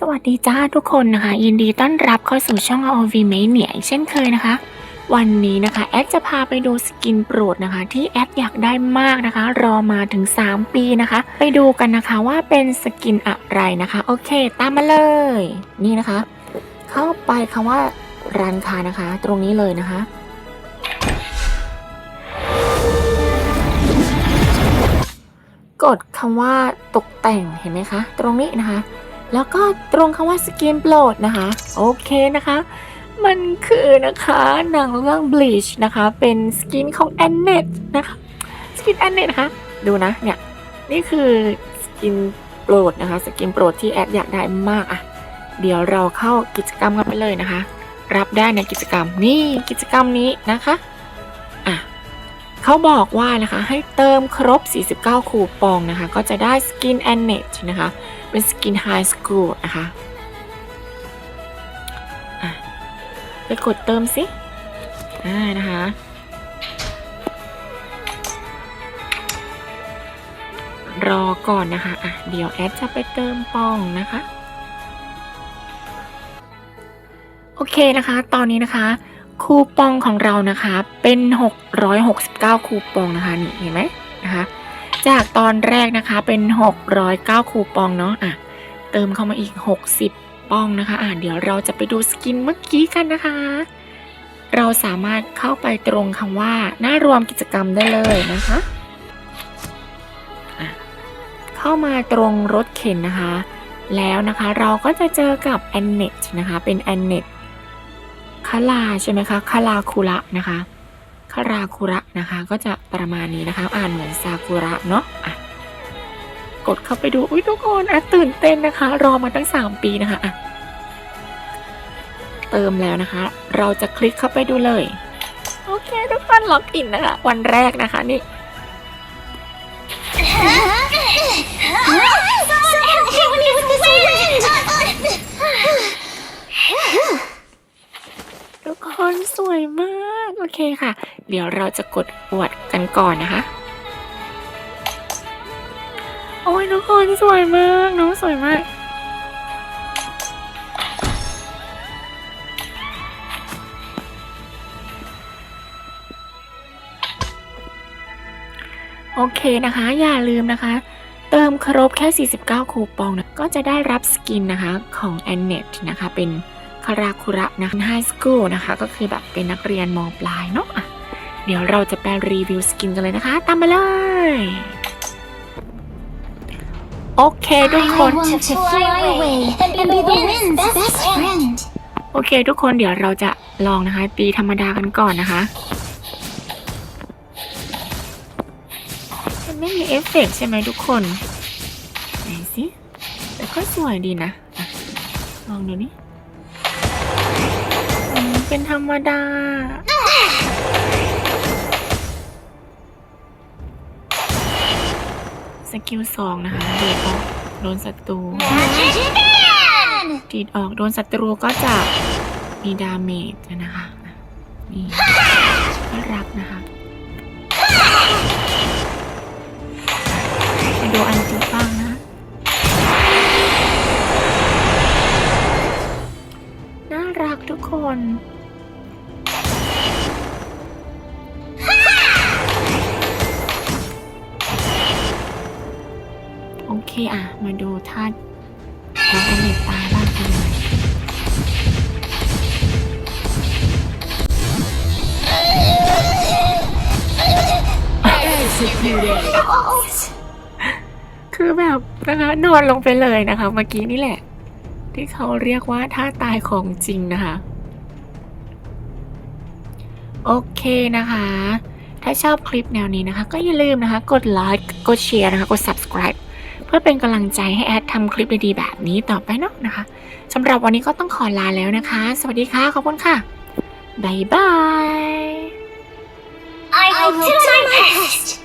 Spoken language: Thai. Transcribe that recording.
สวัสดีจ้าทุกคนนะคะ ยินดีต้อนรับเข้าสู่ช่อง ROV Mania อีกเช่นเคยนะคะ วันนี้นะคะ แอดจะพาไปดูสกินโปรดนะคะ ที่แอดอยากได้มากนะคะ รอมาถึง 3 ปีนะคะ ไปดูกันนะคะว่าเป็นสกินอะไรนะคะ โอเค ตามมาเลย นี่นะคะ เข้าไปคำว่าร้านค้านะคะ ตรงนี้เลยนะคะกดคำว่าตกแต่งเห็นไหมคะ ตรงนี้นะคะ แล้วก็ตรงคำว่าสกินโปรดนะคะ โอเคนะคะ มันคือนะคะหนังเรื่อง Bleach นะคะ เป็นสกินของ a n n e t นะคะสกิน a n n e t นะคะดูนะเนี่ยนี่คือสกินโปรดนะคะสกินโปรดที่แอดอยากได้มากอะเดี๋ยวเราเข้ากิจกรรมกันไปเลยนะคะ รับได้ในกิจกรรมนี่กิจกรรมนี้นะคะอะเขาบอกว่านะคะให้เติมครบ 49 คูปองนะคะ ก็จะได้สกิน a n n e t นะคะ เป็นสกินไฮสคูลนะคะไปกดเติมสิอ่านะคะรอก่อนนะคะ อะ เดี๋ยวแอดจะไปเติมปองนะคะ โอเคนะคะ ตอนนี้นะคะ คูปองของเรานะคะ เป็น 669 คูปองนะคะ นี่เห็นไหมนะคะ จากตอนแรกนะคะเป็น 609 คูปองเนาะอะเติมเข้ามาอีก 60ปองนะคะอะเดี๋ยวเราจะไปดูสกินเมื่อกี้กันนะคะ เราสามารถเข้าไปตรงคำว่าหน้ารวมกิจกรรมได้เลยนะคะอะเข้ามาตรงรถเข็นนะคะ แล้วนะคะเราก็จะเจอกับ a n n e t นะคะเป็น a n n e t คาลาใช่ไหมคะคาลาคุระนะคะ คาราคุระนะคะ ก็จะประมาณนี้นะคะ อ่านเหมือนซากุระเนาะะกดเข้าไปดู อุ้ยทุกคนอะตื่นเต้นนะคะ รอมาตั้ง 3 ปีนะคะอะเติมแล้วนะคะ เราจะคลิกเข้าไปดูเลย โอเค ทุกคนล็อกอินนะคะ วันแรกนะคะนี่ ทุกคนสวยมาก โอเคค่ะ เดี๋ยวเราจะกดอวดกันก่อนนะคะ โอ้ยทุกคนสวยมากน้องสวยมากโอเคนะคะ อย่าลืมนะคะ เติมครบแค่ 49 คูปองนะก็จะได้รับสกินนะคะของ a n n e t นะคะเป็น คาราคุระนะคะไฮสคูลนะคะ ก็คือแบบเป็นนักเรียนมปลายเนาะอะเดี๋ยวเราจะไปรีวิวสกินกันเลยนะคะ ตามมาเลย โอเคทุก I คน want to fly away and be the wind's best friend. โอเคทุกคนเดี๋ยวเราจะลองนะคะ ตีธรรมดากันก่อนนะคะมันไม่มีเอฟเฟกต์ใช่ไหมทุกคน ไหนสิ แต่ก็สวยดีนะอะลองดูนี่อืม เป็นธรรมดา สกิลสองนะคะเดีดออกโดนศัตรู ดีดออกโดนศัตรูก็จะมีดาเมจนะคะ นี่น่ารักนะคะดูอันติบ้างนะน่ารักทุกคน เคอะมาดูท่าน้องอเนกตายบ้างทำไมคือแบบนะคะนอนลงไปเลยนะคะ เมื่อกี้นี่แหละ ที่เขาเรียกว่าท่าตายของจริงนะคะ โอเคนะคะ ถ้าชอบคลิปแนวนี้นะคะ ก็อย่าลืมนะคะ กดไลค์กดแชร์นะคะ กด subscribe เพื่อเป็นกำลังใจให้แอดทำคลิปดีๆแบบนี้ต่อไปเนาะนะคะสำหรับวันนี้ก็ต้องขอลาแล้วนะคะ สวัสดีค่ะ ขอบคุณค่ะบ๊ายบาย I will do my best.